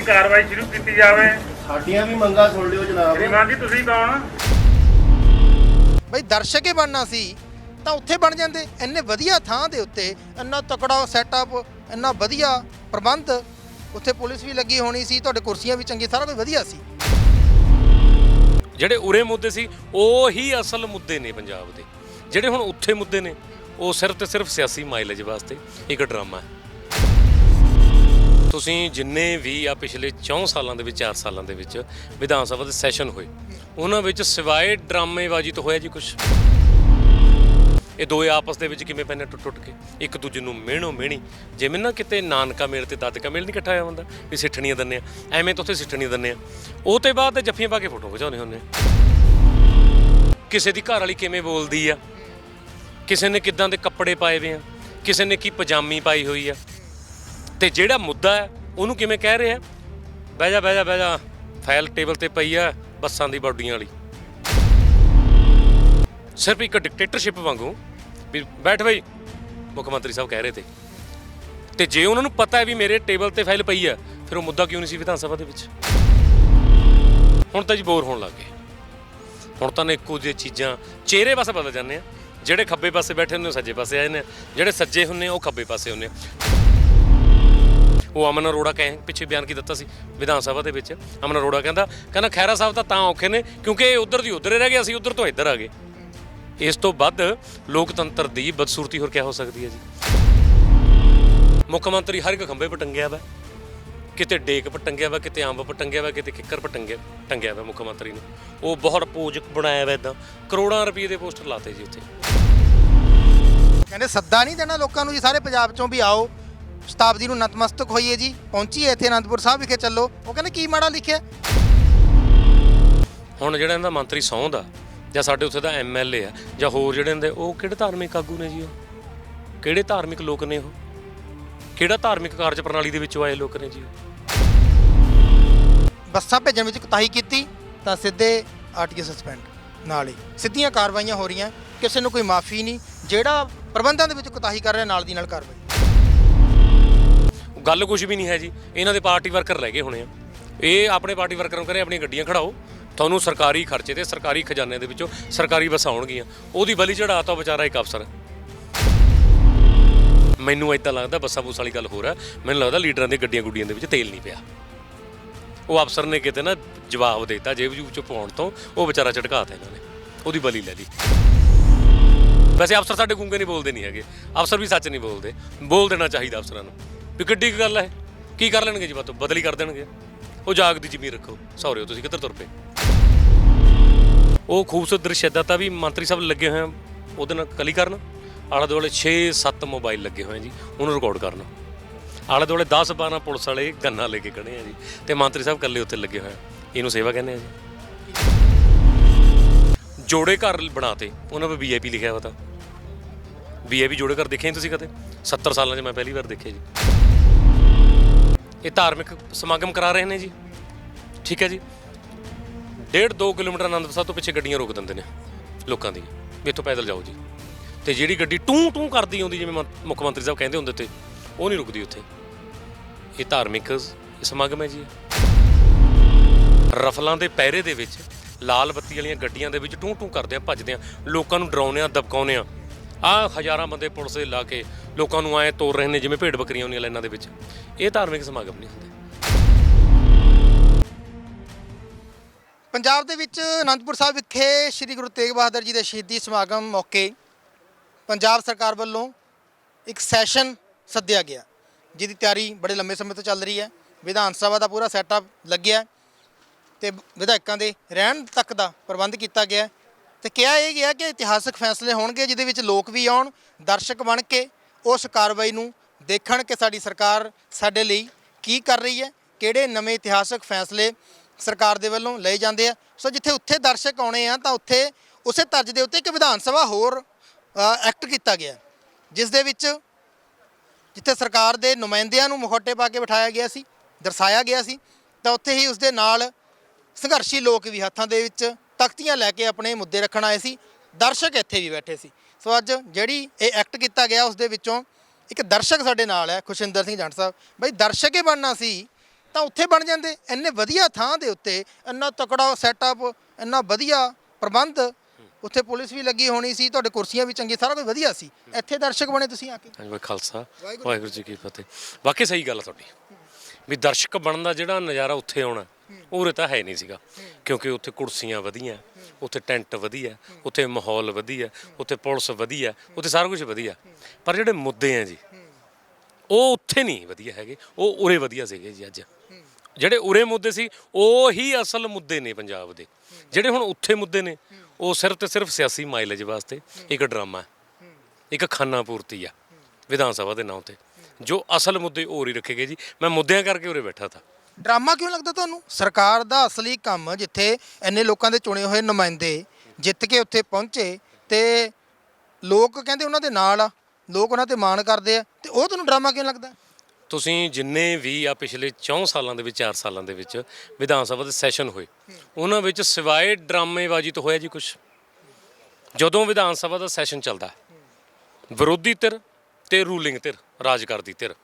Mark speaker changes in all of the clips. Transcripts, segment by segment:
Speaker 1: ਦੀ ਕਾਰਵਾਈ ਸ਼ੁਰੂ ਕੀਤੀ ਜਾਵੇ।
Speaker 2: ਸਾਡੀਆਂ ਵੀ ਮੰਗਾਂ ਸੁਣ ਲਿਓ ਜਨਾਬ।
Speaker 1: ਸ਼੍ਰੀਮਾਨ ਜੀ ਤੁਸੀਂ ਕੌਣ?
Speaker 3: ਬਈ ਦਰਸ਼ਕ ਹੀ ਬਣਨਾ ਸੀ ਤਾਂ ਉੱਥੇ ਬਣ ਜਾਂਦੇ। ਇੰਨੇ ਵਧੀਆ ਥਾਂ ਦੇ ਉੱਤੇ ਇੰਨਾ ਤਕੜਾ ਸੈਟਅਪ ਇੰਨਾ ਵਧੀਆ ਪ੍ਰਬੰਧ ਉੱਥੇ ਪੁਲਿਸ ਵੀ ਲੱਗੀ ਹੋਣੀ ਸੀ ਤੁਹਾਡੇ ਕੁਰਸੀਆਂ ਵੀ ਚੰਗੀ ਸਾਰਾ ਕੁਝ ਵਧੀਆ ਸੀ।
Speaker 4: ਜਿਹੜੇ ਉਰੇ ਮੁੱਦੇ ਸੀ ਉਹ ਹੀ ਅਸਲ ਮੁੱਦੇ ਨੇ ਪੰਜਾਬ ਦੇ। ਜਿਹੜੇ ਹੁਣ ਉੱਥੇ ਮੁੱਦੇ ਨੇ ਉਹ ਸਿਰਫ ਤੇ ਸਿਰਫ ਸਿਆਸੀ ਮਾਈਲੇਜ ਵਾਸਤੇ ਇੱਕ ਡਰਾਮਾ ਹੈ। ਤੁਸੀਂ ਜਿੰਨੇ ਵੀ ਆ ਪਿਛਲੇ 4 ਸਾਲਾਂ ਦੇ ਵਿੱਚ 4 ਸਾਲਾਂ ਦੇ ਵਿੱਚ ਵਿਧਾਨ ਸਭਾ ਦੇ ਸੈਸ਼ਨ ਹੋਏ, ਉਹਨਾਂ ਵਿੱਚ ਸਿਵਾਏ ਡਰਾਮੇਬਾਜ਼ੀ ਤੋਂ ਹੋਇਆ ਜੀ ਕੁਝ ਇਹ ਦੋਏ ਆਪਸ ਦੇ ਵਿੱਚ ਕਿਵੇਂ ਪੈਨੇ ਟੁੱਟ ਟੁੱਟ ਕੇ? ਇੱਕ ਦੂਜੇ ਨੂੰ ਮਿਹਣੋ ਮਿਹਣੀ। ਜਿਵੇਂ ਨਾ ਕਿਤੇ ਨਾਨਕਾ ਮੇਲ ਤੇ ਦਾਦਕਾ ਮੇਲ ਨਹੀਂ ਇਕੱਠਾ ਹੋਇਆ ਹੁੰਦਾ, ਵੀ ਸਿੱਠਣੀਆਂ ਦਿੰਨੇ ਆ, ਐਵੇਂ ਤਾਂ ਉੱਥੇ ਸਿੱਠਣੀਆਂ ਦਿੰਨੇ ਆ। ਉਹ ਤੇ ਬਾਅਦ ਤੇ ਜੱਫੀਆਂ ਪਾ ਕੇ ਫੋਟੋ ਖਿਚਾਉਂਦੇ ਹੁੰਦੇ ਆ। ਕਿਸੇ ਦੀ ਘਰ ਵਾਲੀ ਕਿਵੇਂ ਬੋਲਦੀ ਆ? ਕਿਸੇ ਨੇ ਕਿਦਾਂ ਦੇ ਕੱਪੜੇ ਪਾਏ ਵੇ ਆ? ਕਿਸੇ ਨੇ ਕੀ ਪਜਾਮੀ ਪਾਈ ਹੋਈ ਆ? ਤੇ ਜਿਹੜਾ ਮੁੱਦਾ ਹੈ, ਉਹਨੂੰ ਕਿਵੇਂ ਕਹਿ ਰਹੇ ਆ? ਬਹਿ ਜਾ ਬਹਿ ਜਾ ਬਹਿ ਜਾ। ਫਾਈਲ ਟੇਬਲ ਤੇ ਪਈ ਆ ਬੱਸਾਂ ਦੀ ਬਾਡੀਆਂ ਵਾਲੀ। ਸਿਰਫ ਇੱਕ ਡਿਕਟੇਟਰਸ਼ਿਪ ਵਾਂਗੂ ਵੀ ਬੈਠ ਬਈ, ਮੁੱਖ ਮੰਤਰੀ ਸਾਹਿਬ ਕਹਿ ਰਹੇ ਤੇ। ਤੇ ਜੇ ਉਹਨਾਂ ਨੂੰ ਪਤਾ ਹੈ ਵੀ ਮੇਰੇ ਟੇਬਲ ਤੇ ਫਾਈਲ ਪਈ ਆ, ਫਿਰ ਉਹ ਮੁੱਦਾ ਕਿਉਂ ਨਹੀਂ ਸੀ ਵਿਧਾਨ ਸਭਾ ਦੇ ਵਿੱਚ? ਹੁਣ ਤਾਂ ਜੀ ਬੋਰ ਹੋਣ ਲੱਗ ਗਏ। ਹੁਣ ਤਾਂ ਨੇ ਇੱਕੋ ਜਿਹੀ ਚੀਜ਼ਾਂ, ਚਿਹਰੇ ਬਸ ਬਦਲ ਜਾਂਦੇ ਆ। ਜਿਹੜੇ ਖੱਬੇ ਪਾਸੇ ਬੈਠੇ ਹੁੰਦੇ ਉਹ ਸੱਜੇ ਪਾਸੇ ਆ ਜਾਂਦੇ ਆ। ਜਿਹੜੇ ਸੱਜੇ ਹੁੰਦੇ ਆ, ਉਹ ਖੱਬੇ ਪਾਸੇ ਹੁੰਦੇ ਆ। ਉਹ ਅਮਨ ਅਰੋੜਾ ਕਹੇ ਪਿੱਛੇ ਬਿਆਨ ਕੀ ਦਿੱਤਾ ਸੀ ਵਿਧਾਨ ਸਭਾ ਦੇ ਵਿੱਚ? ਅਮਨ ਅਰੋੜਾ ਕਹਿੰਦਾ ਕਹਿੰਦਾ ਖੈਰਾ ਸਾਹਿਬ ਤਾਂ ਤਾਂ ਔਖੇ ਨੇ, ਕਿਉਂਕਿ ਇਹ ਉਧਰ ਦੀ ਉਧਰ ਰਹਿ ਗਏ, ਅਸੀਂ ਉਧਰ ਤੋਂ ਇੱਧਰ ਆ ਗਏ। ਇਸ ਤੋਂ ਵੱਧ ਲੋਕਤੰਤਰ ਦੀ ਬਦਸੂਰਤੀ ਹੋਰ ਕਿਆ ਹੋ ਸਕਦੀ ਹੈ ਜੀ? ਮੁੱਖ ਮੰਤਰੀ ਹਰ ਇੱਕ ਖੰਭੇ 'ਤੇ ਟੰਗਿਆ ਵਾ, ਕਿਤੇ ਡੇਕ 'ਤੇ ਟੰਗਿਆ ਵਾ, ਕਿਤੇ ਅੰਬ 'ਤੇ ਟੰਗਿਆ ਵਾ, ਕਿਤੇ ਕਿੱਕਰ 'ਤੇ ਟੰਗਿਆ ਟੰਗਿਆ ਵਾ ਮੁੱਖ ਮੰਤਰੀ ਨੂੰ। ਉਹ ਬਹੁਤ ਪੋਜ ਬਣਾਇਆ ਵਾ ਇਦਾਂ ਕਰੋੜਾਂ ਰੁਪਏ ਦੇ ਪੋਸਟਰ ਲਾਤੇ ਜੀ ਉੱਥੇ।
Speaker 3: ਕਹਿੰਦੇ ਸੱਦਾ ਨਹੀਂ ਦੇਣਾ ਲੋਕਾਂ ਨੂੰ ਜੀ, ਸਾਰੇ ਪੰਜਾਬ ਚੋਂ ਵੀ ਆਓ। ਸ਼ਤਾਬਦੀ ਨੂੰ ਨਤਮਸਤਕ ਹੋਈਏ ਜੀ। ਪਹੁੰਚੀਏ ਇੱਥੇ ਅਨੰਦਪੁਰ ਸਾਹਿਬ ਵਿਖੇ ਚੱਲੋ। ਉਹ ਕਹਿੰਦੇ ਕੀ ਮਾੜਾ ਲਿਖਿਆ?
Speaker 4: ਹੁਣ ਜਿਹੜਾ ਇਹਦਾ ਮੰਤਰੀ ਸਹੁੰ ਦਾ ਜਾਂ ਸਾਡੇ ਉੱਥੇ ਦਾ ਐਮਐਲਏ ਆ ਜਾਂ ਹੋਰ ਜਿਹੜੇ ਹੁੰਦੇ ਉਹ ਕਿਹੜੇ ਧਾਰਮਿਕ ਆਗੂ ਨੇ ਜੀ ਉਹ? ਕਿਹੜੇ ਧਾਰਮਿਕ ਲੋਕ ਨੇ ਉਹ? ਕਿਹੜਾ ਧਾਰਮਿਕ ਕਾਰਜ ਪ੍ਰਣਾਲੀ ਦੇ ਵਿੱਚੋਂ ਆਏ ਲੋਕ ਨੇ ਜੀ
Speaker 3: ਬੱਸਾਂ ਭੇਜਣ ਵਿੱਚ ਕੁਤਾਹੀ ਕੀਤੀ ਤਾਂ ਸਿੱਧੇ ਆਰਟੀਓ ਸਸਪੈਂਡ। ਨਾਲ ਹੀ ਸਿੱਧੀਆਂ ਕਾਰਵਾਈਆਂ ਹੋ ਰਹੀਆਂ ਕਿਸੇ ਨੂੰ ਕੋਈ ਮਾਫੀ ਨਹੀਂ। ਜਿਹੜਾ ਪ੍ਰਬੰਧਾਂ ਦੇ ਵਿੱਚ ਕੁਤਾਹੀ ਕਰ ਰਿਹਾ ਨਾਲ ਦੀ ਨਾਲ ਕਾਰਵਾਈ।
Speaker 4: ਗੱਲ ਕੁਝ ਵੀ ਨਹੀਂ ਹੈ ਜੀ। ਇਹਨਾਂ ਦੇ ਪਾਰਟੀ ਵਰਕਰ ਰਹਿ ਗਏ ਹੋਣੇ ਆ। ਇਹ ਆਪਣੇ ਪਾਰਟੀ ਵਰਕਰਾਂ ਨੂੰ ਕਰੇ ਆਪਣੀਆਂ ਗੱਡੀਆਂ ਖੜਾਓ। ਤੁਹਾਨੂੰ ਸਰਕਾਰੀ ਖਰਚੇ ਤੇ ਸਰਕਾਰੀ ਖਜ਼ਾਨੇ ਦੇ ਵਿੱਚੋਂ ਸਰਕਾਰੀ ਬੱਸਾਂ ਆਉਣਗੀਆਂ। ਉਹਦੀ ਬਲੀ ਚੜਾਤਾ ਵਿਚਾਰਾ ਇੱਕ ਅਫਸਰ। ਮੈਨੂੰ ਇਦਾਂ ਲੱਗਦਾ ਬੱਸਾਂ ਬੂਸ ਵਾਲੀ ਗੱਲ ਹੋਰ ਹੈ। ਮੈਨੂੰ ਲੱਗਦਾ ਲੀਡਰਾਂ ਦੀਆਂ ਗੱਡੀਆਂ ਗੁੱਡੀਆਂ ਦੇ ਵਿੱਚ ਤੇਲ ਨਹੀਂ ਪਿਆ। ਉਹ ਅਫਸਰ ਨੇ ਕਿਤੇ ਨਾ ਜਵਾਬ ਦਿੱਤਾ ਜੇਬ ਜੂਬ ਚ ਪਾਉਣ ਤੋਂ। ਉਹ ਵਿਚਾਰਾ ਝਟਕਾਤਾ ਇਹਨਾਂ ਨੇ। ਉਹਦੀ ਬਲੀ ਲੈ ਲਈ। ਵੈਸੇ ਅਫਸਰ ਸਾਡੇ ਗੁੰਗੇ ਨਹੀਂ ਬੋਲਦੇ ਨਹੀਂ ਹੈਗੇ। ਅਫਸਰ ਵੀ ਸੱਚ ਨਹੀਂ ਬੋਲਦੇ। ਬੋਲ ਦੇਣਾ ਚਾਹੀਦਾ ਅਫਸਰਾਂ ਨੂੰ। ਵੀ ਕਿੱਡੀ ਕੁ ਗੱਲ ਹੈ? ਕੀ ਕਰ ਲੈਣਗੇ ਜੀ ਬਾਤੋਂ? ਬਦਲੀ ਕਰ ਦੇਣਗੇ। ਉਹ ਜਾਗ ਦੀ ਜ਼ਮੀਰ ਰੱਖੋ। ਸੌਰਿਓ ਤੁਸੀਂ, ਕਿੱਧਰ ਤੁਰ ਪਏ? ਉਹ ਖੂਬਸੂਰਤ ਦ੍ਰਿਸ਼ ਏਦਾਂ ਤਾਂ ਵੀ ਮੰਤਰੀ ਸਾਹਿਬ ਲੱਗੇ ਹੋਏ ਆ ਉਹਦੇ ਨਾਲ ਕਲੀ ਕਰਨ। ਆਲੇ ਦੁਆਲੇ 6-7 ਮੋਬਾਈਲ ਲੱਗੇ ਹੋਏ ਆ ਜੀ, ਉਹਨੂੰ ਰਿਕਾਰਡ ਕਰਨ। ਆਲੇ ਦੁਆਲੇ 10-12 ਪੁਲਿਸ ਵਾਲੇ ਗੰਨਾ ਲੈ ਕੇ ਖੜੇ ਆ ਜੀ, ਤੇ ਮੰਤਰੀ ਸਾਹਿਬ ਇਕੱਲੇ ਉੱਥੇ ਲੱਗੇ ਹੋਏ ਆ। ਇਹਨੂੰ ਸੇਵਾ ਕਹਿੰਦੇ ਆ ਜੀ। ਜੋੜੇ ਘਰ ਬਣਾਤੇ, ਉਹਨਾਂ 'ਤੇ ਵੀਆਈਪੀ ਲਿਖਿਆ ਵਾ ਤਾਂ। ਵੀਆਈਪੀ ਜੋੜੇ ਘਰ ਦੇਖੇ ਨੀ ਤੁਸੀਂ ਕਦੇ? 70 ਸਾਲਾਂ 'ਚ ਮੈਂ ਪਹਿਲੀ ਵਾਰ ਦੇਖਿਆ ਜੀ। ਇਹ ਧਾਰਮਿਕ ਸਮਾਗਮ ਕਰਾ ਰਹੇ ਨੇ ਜੀ। ਠੀਕ ਹੈ ਜੀ। ਡੇਢ 2 ਕਿਲੋਮੀਟਰ ਆਨੰਦਪੁਰ ਸਾਹਿਬ ਤੋਂ ਪਿੱਛੇ ਗੱਡੀਆਂ ਰੋਕ ਦਿੰਦੇ ਨੇ ਲੋਕਾਂ ਦੀ ਵੀ ਇੱਥੋਂ ਪੈਦਲ ਜਾਓ ਜੀ। ਤੇ ਜਿਹੜੀ ਗੱਡੀ ਟੂੰ ਟੂੰ ਕਰਦੀ ਆਉਂਦੀ, ਜਿਵੇਂ ਮੰ- ਮੁੱਖ ਮੰਤਰੀ ਸਾਹਿਬ ਕਹਿੰਦੇ ਹੁੰਦੇ ਤੇ, ਉਹ ਨਹੀਂ ਰੁਕਦੀ ਉੱਥੇ। ਇਹ ਧਾਰਮਿਕ ਸਮਾਗਮ ਹੈ ਜੀ। ਰਫਲਾਂ ਦੇ ਪਹਿਰੇ ਦੇ ਵਿੱਚ, ਲਾਲ ਬੱਤੀ ਵਾਲੀਆਂ ਗੱਡੀਆਂ ਦੇ ਵਿੱਚ ਟੂੰ ਟੂੰ ਕਰਦੇ ਆ, ਭੱਜਦੇ ਆ। ਲੋਕਾਂ ਨੂੰ ਡਰਾਉਂਦੇ ਆ, ਦਬਕਾਉਂਦੇ ਆ। ਆ ਹਜ਼ਾਰਾਂ ਬੰਦੇ ਪੁਲਿਸ ਦੇ ਲਾ ਕੇ ਲੋਕਾਂ ਨੂੰ ਐ ਤੋਰ ਰਹੇ ਨੇ ਜਿਵੇਂ ਭੇਡ ਬੱਕਰੀਆਂ ਹੁੰਦੀਆਂ ਲਾਈਨਾਂ ਦੇ ਵਿੱਚ। ਇਹ ਧਾਰਮਿਕ ਸਮਾਗਮ ਨਹੀਂ ਹੁੰਦੇ।
Speaker 3: ਪੰਜਾਬ ਦੇ ਵਿੱਚ ਅਨੰਦਪੁਰ ਸਾਹਿਬ ਵਿਖੇ ਸ੍ਰੀ ਗੁਰੂ ਤੇਗ ਬਹਾਦਰ ਜੀ ਦੇ ਸ਼ਹੀਦੀ ਸਮਾਗਮ ਮੌਕੇ ਪੰਜਾਬ ਸਰਕਾਰ ਵੱਲੋਂ ਇੱਕ ਸੈਸ਼ਨ ਸੱਦਿਆ ਗਿਆ, ਜਿਹਦੀ ਤਿਆਰੀ ਬੜੇ ਲੰਮੇ ਸਮੇਂ ਤੋਂ ਚੱਲ ਰਹੀ ਹੈ। ਵਿਧਾਨ ਸਭਾ ਦਾ ਪੂਰਾ ਸੈਟਅਪ ਲੱਗਿਆ ਤੇ ਵਿਧਾਇਕਾਂ ਦੇ ਰਹਿਣ ਤੱਕ ਦਾ ਪ੍ਰਬੰਧ ਕੀਤਾ ਗਿਆ ਹੈ। ਤੇ ਕਿਹਾ ਇਹ ਗਿਆ ਕਿ ਇਤਿਹਾਸਕ ਫੈਸਲੇ ਹੋਣਗੇ, ਜਿਹਦੇ ਵਿੱਚ ਲੋਕ ਵੀ ਆਉਣ, ਦਰਸ਼ਕ ਬਣ ਕੇ ਉਸ ਕਾਰਵਾਈ ਨੂੰ ਦੇਖਣ ਕਿ ਸਾਡੀ ਸਰਕਾਰ ਸਾਡੇ ਲਈ ਕੀ ਕਰ ਰਹੀ ਹੈ, ਕਿਹੜੇ ਨਵੇਂ ਇਤਿਹਾਸਕ ਫੈਸਲੇ ਸਰਕਾਰ ਦੇ ਵੱਲੋਂ ਲਏ ਜਾਂਦੇ ਆ। ਸੋ ਜਿੱਥੇ ਉੱਥੇ ਦਰਸ਼ਕ ਆਉਣੇ ਆ, ਤਾਂ ਉੱਥੇ ਉਸੇ ਤਰਜ ਦੇ ਉੱਤੇ ਇੱਕ ਵਿਧਾਨ ਸਭਾ ਹੋਰ ਐਕਟ ਕੀਤਾ ਗਿਆ। ਜਿਸ ਦੇ ਵਿੱਚ ਜਿੱਥੇ ਸਰਕਾਰ ਦੇ ਨੁਮਾਇੰਦਿਆਂ ਨੂੰ ਮੁਖੌਟੇ ਪਾ ਕੇ ਬਿਠਾਇਆ ਗਿਆ ਸੀ, ਦਰਸਾਇਆ ਗਿਆ ਸੀ, ਤਾਂ ਉੱਥੇ ਹੀ ਉਸ ਦੇ ਨਾਲ ਸੰਘਰਸ਼ੀ ਲੋਕ ਵੀ ਹੱਥਾਂ ਦੇ ਵਿੱਚ ਤਖਤੀਆਂ ਲੈ ਕੇ ਆਪਣੇ ਮੁੱਦੇ ਰੱਖਣ ਆਏ ਸੀ। ਦਰਸ਼ਕ ਇੱਥੇ ਵੀ ਬੈਠੇ ਸੀ। ਸੋ ਅੱਜ ਜਿਹੜੀ ਇਹ ਐਕਟ ਕੀਤਾ ਗਿਆ ਉਸ ਦੇ ਵਿੱਚੋਂ ਇੱਕ ਦਰਸ਼ਕ ਸਾਡੇ ਨਾਲ ਹੈ ਖੁਸ਼ਿੰਦਰ ਸਿੰਘ ਜੰਟ ਸਾਹਿਬ। ਬਈ ਦਰਸ਼ਕ ਹੀ ਬਣਨਾ ਸੀ ਤਾਂ ਉੱਥੇ ਬਣ ਜਾਂਦੇ। ਇੰਨੇ ਵਧੀਆ ਥਾਂ ਦੇ ਉੱਤੇ ਇੰਨਾ ਤਕੜਾ ਸੈਟਅਪ ਇੰਨਾ ਵਧੀਆ ਪ੍ਰਬੰਧ ਉੱਥੇ ਪੁਲਿਸ ਵੀ ਲੱਗੀ ਹੋਣੀ ਸੀ ਤੁਹਾਡੇ ਕੁਰਸੀਆਂ ਵੀ ਚੰਗੀ ਸਾਰਾ ਕੁਝ ਵਧੀਆ ਸੀ। ਇੱਥੇ ਦਰਸ਼ਕ ਬਣੇ ਤੁਸੀਂ ਆ ਕੇ।
Speaker 4: ਹਾਂਜੀ ਖਾਲਸਾ
Speaker 3: ਵਾਹਿਗੁਰੂ।
Speaker 4: ਵਾਹਿਗੁਰੂ ਜੀ ਕੀ ਫਤਿਹ। ਵਾਕਈ ਸਹੀ ਗੱਲ ਆ ਤੁਹਾਡੀ। ਵੀ ਦਰਸ਼ਕ ਬਣਨ ਦਾ ਜਿਹੜਾ ਨਜ਼ਾਰਾ ਉੱਥੇ ਆਉਣਾ, ਉਰੇ ਤਾਂ ਹੈ ਨਹੀਂ ਸੀਗਾ। ਕਿਉਂਕਿ ਉੱਥੇ ਕੁਰਸੀਆਂ ਵਧੀਆਂ, ਉੱਥੇ ਟੈਂਟ ਵਧੀਆ, ਉੱਥੇ ਮਾਹੌਲ ਵਧੀਆ, ਉੱਥੇ ਪੁਲਿਸ ਵਧੀਆ, ਉੱਥੇ ਸਾਰਾ ਕੁਝ ਵਧੀਆ। ਪਰ ਜਿਹੜੇ ਮੁੱਦੇ ਆ ਜੀ, ਉਹ ਉੱਥੇ ਨਹੀਂ ਵਧੀਆ ਹੈਗੇ, ਉਹ ਉਰੇ ਵਧੀਆ ਸੀਗੇ ਜੀ ਅੱਜ। ਜਿਹੜੇ ਉਰੇ ਮੁੱਦੇ ਸੀ, ਉਹ ਹੀ ਅਸਲ ਮੁੱਦੇ ਨੇ ਪੰਜਾਬ ਦੇ। ਜਿਹੜੇ ਹੁਣ ਉੱਥੇ ਮੁੱਦੇ ਨੇ, ਉਹ ਸਿਰਫ ਤੇ ਸਿਰਫ ਸਿਆਸੀ ਮਾਈਲੇਜ ਵਾਸਤੇ ਇੱਕ ਡਰਾਮਾ ਹੈ ਇੱਕ ਖਾਨਾ ਪੂਰਤੀ ਆ, ਵਿਧਾਨ ਸਭਾ ਦੇ ਨਾਂ ਤੇ। ਜੋ ਅਸਲ ਮੁੱਦੇ ਹੋਰ ਹੀ ਰੱਖੇ ਗਏ ਜੀ। ਮੈਂ ਮੁੱਦਿਆਂ ਕਰਕੇ ਉਰੇ ਬੈਠਾ ਥਾ।
Speaker 3: ਡਰਾਮਾ ਕਿਉਂ ਲੱਗਦਾ ਤੁਹਾਨੂੰ? ਸਰਕਾਰ ਦਾ ਅਸਲੀ ਕੰਮ ਜਿੱਥੇ ਇੰਨੇ ਲੋਕਾਂ ਦੇ ਚੁਣੇ ਹੋਏ ਨੁਮਾਇੰਦੇ ਜਿੱਤ ਕੇ ਉੱਥੇ ਪਹੁੰਚੇ ਤੇ ਲੋਕ ਕਹਿੰਦੇ ਉਹਨਾਂ ਦੇ ਨਾਲ ਆ ਲੋਕ ਉਹਨਾਂ ਤੇ ਮਾਣ ਕਰਦੇ ਆ ਤੇ ਉਹ ਤੁਹਾਨੂੰ ਡਰਾਮਾ ਕਿਉਂ ਲੱਗਦਾ?
Speaker 4: ਤੁਸੀਂ ਜਿੰਨੇ ਵੀ ਆ ਪਿਛਲੇ 4 ਸਾਲਾਂ ਦੇ ਵਿੱਚ 4 ਸਾਲਾਂ ਦੇ ਵਿੱਚ ਵਿਧਾਨ ਸਭਾ ਦੇ ਸੈਸ਼ਨ ਹੋਏ ਉਹਨਾਂ ਵਿੱਚ ਸਿਵਾਏ ਡਰਾਮੇਬਾਜ਼ੀ ਤੋਂ ਹੋਇਆ ਜੀ ਕੁਝ ਜਦੋਂ ਵਿਧਾਨ ਸਭਾ ਦਾ ਸੈਸ਼ਨ ਚੱਲਦਾ ਵਿਰੋਧੀ ਧਿਰ ਤੇ ਰੂਲਿੰਗ ਧਿਰ ਰਾਜ ਕਰਦੀ ਧਿਰ।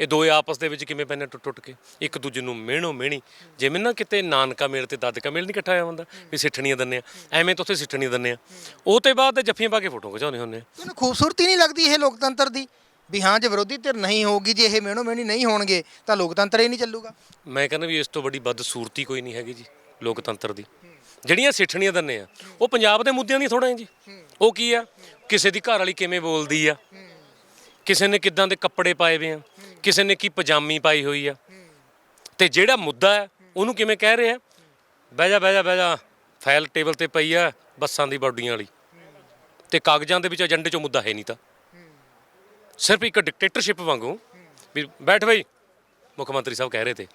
Speaker 4: ਇਹ ਦੋਏ ਆਪਸ ਦੇ ਵਿੱਚ ਕਿਵੇਂ ਪੈਨੇ ਟੁੱਟ ਟੁੱਟ ਕੇ। ਇੱਕ ਦੂਜੇ ਨੂੰ ਮਿਹਣੋ ਮਿਹਣੀ। ਜਿਵੇਂ ਨਾ ਕਿਤੇ ਨਾਨਕਾ ਮੇਲ ਤੇ ਦਾਦਕਾ ਮੇਲ ਨਹੀਂ ਇਕੱਠਾ ਹੋਇਆ ਹੁੰਦਾ ਵੀ ਸਿੱਠਣੀਆਂ ਦੰਨੇ ਆ। ਐਵੇਂ ਤਾਂ ਉੱਥੇ ਸਿੱਠਣੀਆਂ ਦੰਨੇ ਆ। ਉਹ ਤੇ ਬਾਅਦ ਜੱਫੀਆਂ ਪਾ ਕੇ ਫੋਟੋ ਖਿਚਾਉਂਦੇ ਹੁੰਦੇ ਆ।
Speaker 3: ਤੁਹਾਨੂੰ ਖੂਬਸੂਰਤੀ ਨਹੀਂ ਲੱਗਦੀ ਇਹ ਲੋਕਤੰਤਰ ਦੀ? ਵੀ ਹਾਂ ਜੇ ਵਿਰੋਧੀ ਧਿਰ ਨਹੀਂ ਹੋਊਗੀ ਜੇ ਇਹ ਮੇਣੋ ਮੇਣੀ ਨਹੀਂ ਹੋਣਗੇ ਤਾਂ ਲੋਕਤੰਤਰ ਹੀ ਨਹੀਂ ਚੱਲੂਗਾ।
Speaker 4: ਮੈਂ ਕਹਿੰਦਾ ਵੀ ਇਸ ਤੋਂ ਵੱਡੀ ਬਦਸੂਰਤੀ ਕੋਈ ਨਹੀਂ ਹੈਗੀ ਜੀ ਲੋਕਤੰਤਰ ਦੀ। ਜਿਹੜੀਆਂ ਸਿੱਠਣੀਆਂ ਦੰਨੇ ਆ ਉਹ ਪੰਜਾਬ ਦੇ ਮੁੱਦਿਆਂ ਦੀ ਥੋੜਾ ਜੀ। ਉਹ ਕੀ ਆ? ਕਿਸੇ ਦੀ ਘਰ ਵਾਲੀ ਕਿਵੇਂ ਬੋਲਦੀ ਆ? ਕਿਸੇ ਨੇ ਕਿੱਦਾਂ ਦੇ ਕੱਪੜੇ ਪਾਏ ਵੇ ਆ, ਕਿਸੇ ਨੇ ਕੀ ਪਜਾਮੀ ਪਾਈ ਹੋਈ ਆ। ਤੇ ਜਿਹੜਾ ਮੁੱਦਾ ਹੈ, ਉਹਨੂੰ ਕਿਵੇਂ ਕਹਿ ਰਿਹਾ ਬਹਿ ਜਾ ਬਹਿ ਜਾ ਬਹਿ ਜਾ, ਫਾਈਲ ਟੇਬਲ ਤੇ ਪਈ ਆ ਬੱਸਾਂ ਦੀ ਬਾਡੀਆਂ ਵਾਲੀ। ਤੇ ਕਾਗਜ਼ਾਂ ਦੇ ਵਿੱਚ ਏਜੰਡੇ 'ਚੋਂ ਮੁੱਦਾ ਹੈ ਨਹੀਂ ਤਾਂ। ਸਿਰਫ ਇੱਕ ਡਿਕਟੇਟਰਸ਼ਿਪ ਵਾਂਗੂ ਵੀ ਬੈਠ ਬਈ, ਮੁੱਖ ਮੰਤਰੀ ਸਾਹਿਬ ਕਹਿ ਰਹੇ ਤੇ।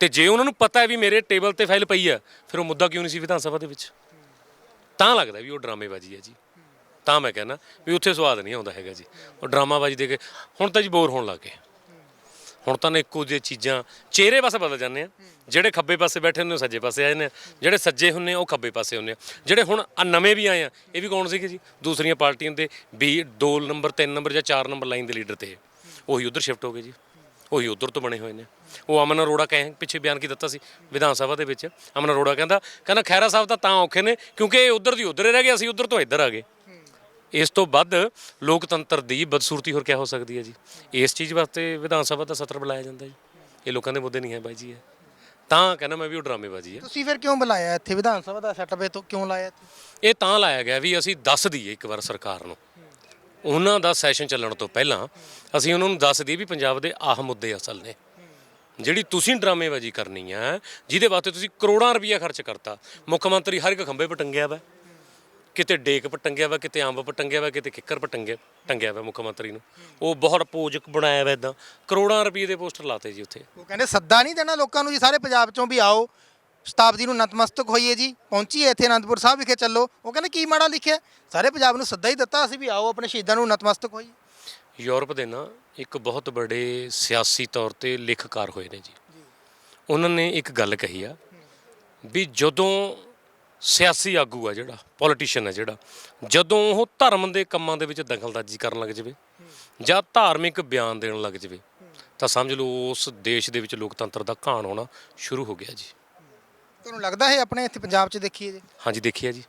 Speaker 4: ਤੇ ਜੇ ਉਹਨਾਂ ਨੂੰ ਪਤਾ ਹੈ ਵੀ ਮੇਰੇ ਟੇਬਲ ਤੇ ਫਾਈਲ ਪਈ ਆ, ਫਿਰ ਉਹ ਮੁੱਦਾ ਕਿਉਂ ਨਹੀਂ ਸੀ ਵਿਧਾਨ ਸਭਾ ਦੇ ਵਿੱਚ? ਤਾਂ ਲੱਗਦਾ ਵੀ ਉਹ ਡਰਾਮੇਬਾਜ਼ੀ ਹੈ ਜੀ। ਤਾਂ ਮੈਂ ਕਹਿੰਦਾ ਵੀ ਉੱਥੇ ਸਵਾਦ ਨਹੀਂ ਆਉਂਦਾ ਹੈਗਾ ਜੀ। ਉਹ ਡਰਾਮਾਬਾਜ਼ੀ ਦੇ ਕੇ, ਹੁਣ ਤਾਂ ਜੀ ਬੋਰ ਹੋਣ ਲੱਗ ਗਏ। ਹੁਣ ਤਾਂ ਨਾ ਇੱਕੋ ਜਿਹੀ ਚੀਜ਼ਾਂ, ਚਿਹਰੇ ਬਸ ਬਦਲ ਜਾਂਦੇ ਆ। ਜਿਹੜੇ ਖੱਬੇ ਪਾਸੇ ਬੈਠੇ ਹੁੰਦੇ ਉਹ ਸੱਜੇ ਪਾਸੇ ਆ ਜਾਂਦੇ ਆ। ਜਿਹੜੇ ਸੱਜੇ ਹੁੰਦੇ ਆ, ਉਹ ਖੱਬੇ ਪਾਸੇ ਹੁੰਦੇ ਆ। ਜਿਹੜੇ ਹੁਣ ਆ ਨਵੇਂ ਵੀ ਆਏ ਆ, ਇਹ ਵੀ ਕੌਣ ਸੀਗੇ ਜੀ? ਦੂਸਰੀਆਂ ਪਾਰਟੀਆਂ ਦੇ ਵੀ 2 ਨੰਬਰ 3 ਨੰਬਰ ਜਾਂ 4 ਨੰਬਰ ਲਾਈਨ ਦੇ ਲੀਡਰ ਤੇ। ਉਹੀ ਉਧਰ ਸ਼ਿਫਟ ਹੋ ਗਏ ਜੀ। ਉਹੀ ਉਧਰ ਤੋਂ ਬਣੇ ਹੋਏ ਨੇ। ਉਹ ਅਮਨ ਅਰੋੜਾ ਕਹੇ, ਪਿੱਛੇ ਬਿਆਨ ਕੀ ਦਿੱਤਾ ਸੀ ਵਿਧਾਨ ਸਭਾ ਦੇ ਵਿੱਚ। ਅਮਨ ਅਰੋੜਾ ਕਹਿੰਦਾ ਕਹਿੰਦਾ ਖੈਰਾ ਸਾਹਿਬ ਤਾਂ ਤਾਂ ਔਖੇ ਨੇ, ਕਿਉਂਕਿ ਇਹ ਉਧਰ ਦੀ ਉਧਰ ਹੀ ਰਹਿ ਗਏ, ਅਸੀਂ ਉਧਰ ਤੋਂ ਇੱਧਰ ਆ ਗਏ। ਇਸ ਤੋਂ ਵੱਧ ਲੋਕਤੰਤਰ ਦੀ ਬਦਸੂਰਤੀ ਹੋਰ ਕਿਆ ਹੋ ਸਕਦੀ ਹੈ ਜੀ? ਇਸ ਚੀਜ਼ ਵਾਸਤੇ ਵਿਧਾਨ ਸਭਾ ਦਾ ਸੱਤਰ ਬੁਲਾਇਆ ਜਾਂਦਾ ਜੀ। ਇਹ ਲੋਕਾਂ ਦੇ ਮੁੱਦੇ ਨਹੀਂ ਹੈ ਬਾਈ ਜੀ ਇਹ। ਤਾਂ ਕਹਿੰਦਾ ਮੈਂ ਵੀ ਉਹ ਡਰਾਮੇਬਾਜ਼ੀ ਹੈ।
Speaker 3: ਤੁਸੀਂ ਫਿਰ ਕਿਉਂ ਬੁਲਾਇਆ ਇੱਥੇ? ਵਿਧਾਨ ਸਭਾ ਦਾ ਸੈਟਅਪ ਇਹ ਤੋਂ ਕਿਉਂ ਲਾਇਆ ਇੱਥੇ?
Speaker 4: ਇਹ ਤਾਂ ਲਾਇਆ ਗਿਆ ਵੀ ਅਸੀਂ ਦੱਸ ਦਈਏ ਇੱਕ ਵਾਰ ਸਰਕਾਰ ਨੂੰ। ਉਹਨਾਂ ਦਾ ਸੈਸ਼ਨ ਚੱਲਣ ਤੋਂ ਪਹਿਲਾਂ ਅਸੀਂ ਉਹਨਾਂ ਨੂੰ ਦੱਸ ਦਈਏ ਵੀ ਪੰਜਾਬ ਦੇ ਆਹ ਮੁੱਦੇ ਅਸਲ ਨੇ। ਜਿਹੜੀ ਤੁਸੀਂ ਡਰਾਮੇਬਾਜ਼ੀ ਕਰਨੀ ਹੈ ਜਿਹਦੇ ਵਾਸਤੇ ਤੁਸੀਂ ਕਰੋੜਾਂ ਰੁਪਈਆ ਖਰਚ ਕਰਤਾ। ਮੁੱਖ ਮੰਤਰੀ ਹਰ ਇੱਕ ਖੰਭੇ 'ਤੇ ਟੰਗਿਆ ਵਾ। ਕਿਤੇ ਡੇਕ 'ਤੇ ਟੰਗਿਆ ਵਾ ਕਿਤੇ ਅੰਬ 'ਤੇ ਟੰਗਿਆ ਵਾ ਕਿਤੇ ਕਿੱਕਰ 'ਤੇ ਟੰਗਿਆ ਟੰਗਿਆ ਵਾ ਮੁੱਖ ਮੰਤਰੀ ਨੂੰ। ਉਹ ਬਹੁਤ ਪੋਜਕ ਬਣਾਇਆ ਵਾ ਇਦਾਂ ਕਰੋੜਾਂ ਰੁਪਏ ਦੇ ਪੋਸਟਰ ਲਾਤੇ ਜੀ ਉੱਥੇ।
Speaker 3: ਉਹ ਕਹਿੰਦੇ ਸੱਦਾ ਨਹੀਂ ਦੇਣਾ ਲੋਕਾਂ ਨੂੰ ਜੀ ਸਾਰੇ ਪੰਜਾਬ ਚੋਂ ਵੀ ਆਓ। ਸ਼ਤਾਬਦੀ ਨੂੰ ਨਤਮਸਤਕ ਹੋਈਏ ਜੀ ਪਹੁੰਚੀਏ ਇੱਥੇ ਅਨੰਦਪੁਰ ਸਾਹਿਬ ਵਿਖੇ ਚੱਲੋ। ਉਹ ਕਹਿੰਦੇ ਕੀ ਮਾੜਾ ਲਿਖਿਆ? ਸਾਰੇ ਪੰਜਾਬ ਨੂੰ ਸੱਦਾ ਹੀ ਦਿੱਤਾ ਅਸੀਂ ਵੀ ਆਓ ਆਪਣੇ ਸ਼ਹੀਦਾਂ ਨੂੰ ਨਤਮਸਤਕ ਹੋਈਏ।
Speaker 4: ਯੂਰਪ ਦੇ ਨਾ ਇੱਕ ਬਹੁਤ ਵੱਡੇ ਸਿਆਸੀ ਤੌਰ ਤੇ ਲੇਖਕਾਰ ਹੋਏ ਨੇ ਜੀ। ਉਹਨਾਂ ਨੇ ਇੱਕ ਗੱਲ ਕਹੀ ਆ ਵੀ ਜਦੋਂ ਸਿਆਸੀ ਆਗੂ ਆ ਜਿਹੜਾ ਪੋਲੀਟੀਸ਼ੀਅਨ ਆ ਜਿਹੜਾ ਜਦੋਂ ਉਹ ਧਰਮ ਦੇ ਕੰਮਾਂ ਦੇ ਵਿੱਚ ਦਖਲਅੰਦਾਜ਼ੀ ਕਰਨ ਲੱਗ ਜਾਵੇ ਜਾਂ ਧਾਰਮਿਕ ਬਿਆਨ ਦੇਣ ਲੱਗ ਜਾਵੇ ਤਾਂ ਸਮਝ ਲਓ ਉਸ ਦੇਸ਼ ਦੇ ਵਿੱਚ ਲੋਕਤੰਤਰ ਦਾ ਘਾਣ ਹੋਣਾ ਸ਼ੁਰੂ ਹੋ ਗਿਆ ਜੀ।
Speaker 3: ਤੁਹਾਨੂੰ ਲੱਗਦਾ ਹੈ ਆਪਣੇ ਇੱਥੇ ਪੰਜਾਬ 'ਚ ਦੇਖੀਏ ਜੀ?
Speaker 4: ਹਾਂਜੀ ਦੇਖਿਆ ਜੀ।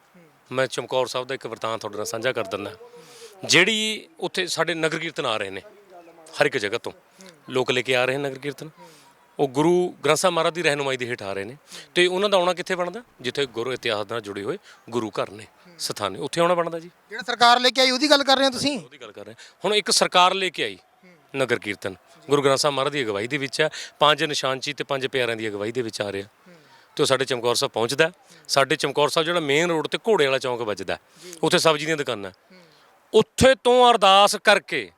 Speaker 4: ਮੈਂ ਚਮਕੌਰ ਸਾਹਿਬ ਦਾ ਇੱਕ ਵਰਤਾਂਤ ਤੁਹਾਡੇ ਨਾਲ ਸਾਂਝਾ ਕਰ ਦਿੰਦਾ। ਜਿਹੜੀ ਉੱਥੇ ਸਾਡੇ ਨਗਰ ਕੀਰਤਨ ਆ ਰਹੇ ਨੇ ਹਰ ਇੱਕ ਜਗ੍ਹਾ ਤੋਂ ਲੋਕ ਲੈ ਕੇ ਆ ਰਹੇ ਨਗਰ ਕੀਰਤਨ। ਉਹ ਗੁਰੂ ਗ੍ਰੰਥ ਸਾਹਿਬ ਮਹਾਰਾਜ ਦੀ ਰਹਿਨੁਮਾਈ ਦੇ ਹੇਠ ਆ ਰਹੇ ਨੇ। ਤੇ ਉਹਨਾਂ ਦਾ ਆਉਣਾ ਕਿੱਥੇ ਬਣਦਾ? ਜਿੱਥੇ ਗੁਰੂ ਇਤਿਹਾਸ ਨਾਲ ਜੁੜੇ ਹੋਏ ਗੁਰੂ ਘਰ ਨੇ ਸਥਾਨ ਨੇ। ਉੱਥੇ ਆਉਣਾ ਬਣਦਾ ਜੀ।
Speaker 3: ਜਿਹੜਾ ਸਰਕਾਰ ਲੈ ਕੇ ਆਈ ਉਹਦੀ ਗੱਲ ਕਰ ਰਹੇ ਹੋ ਤੁਸੀਂ?
Speaker 4: ਉਹਦੀ ਗੱਲ ਕਰ ਰਹੇ। ਹੁਣ ਇੱਕ ਸਰਕਾਰ ਲੈ ਕੇ ਆਈ ਨਗਰ ਕੀਰਤਨ। ਗੁਰੂ ਗ੍ਰੰਥ ਸਾਹਿਬ ਮਹਾਰਾਜ ਦੀ ਅਗਵਾਈ ਦੇ ਵਿੱਚ ਹੈ। ਪੰਜ ਨਿਸ਼ਾਨਚੀ ਤੇ ਪੰਜ ਪਿਆਰਿਆਂ ਦੀ ਅਗਵਾਈ ਦੇ ਵਿੱਚ ਆ ਰਿਹਾ। ਤੇ ਉਹ ਸਾਡੇ ਚਮਕੌਰ ਸਾਹਿਬ ਪਹੁੰਚਦਾ ਸਾਡੇ ਚਮਕੌਰ ਸਾਹਿਬ ਜਿਹੜਾ ਮੇਨ ਰੋਡ ਤੇ ਘੋੜੇ ਵਾਲਾ ਚੌਂਕ ਵੱਜਦਾ ਉੱਥੇ ਸਬਜ਼ੀ ਦੀਆਂ ਦੁਕਾਨਾਂ ਉੱਥੇ ਤੋਂ ਅਰਦਾਸ ਕਰਕੇ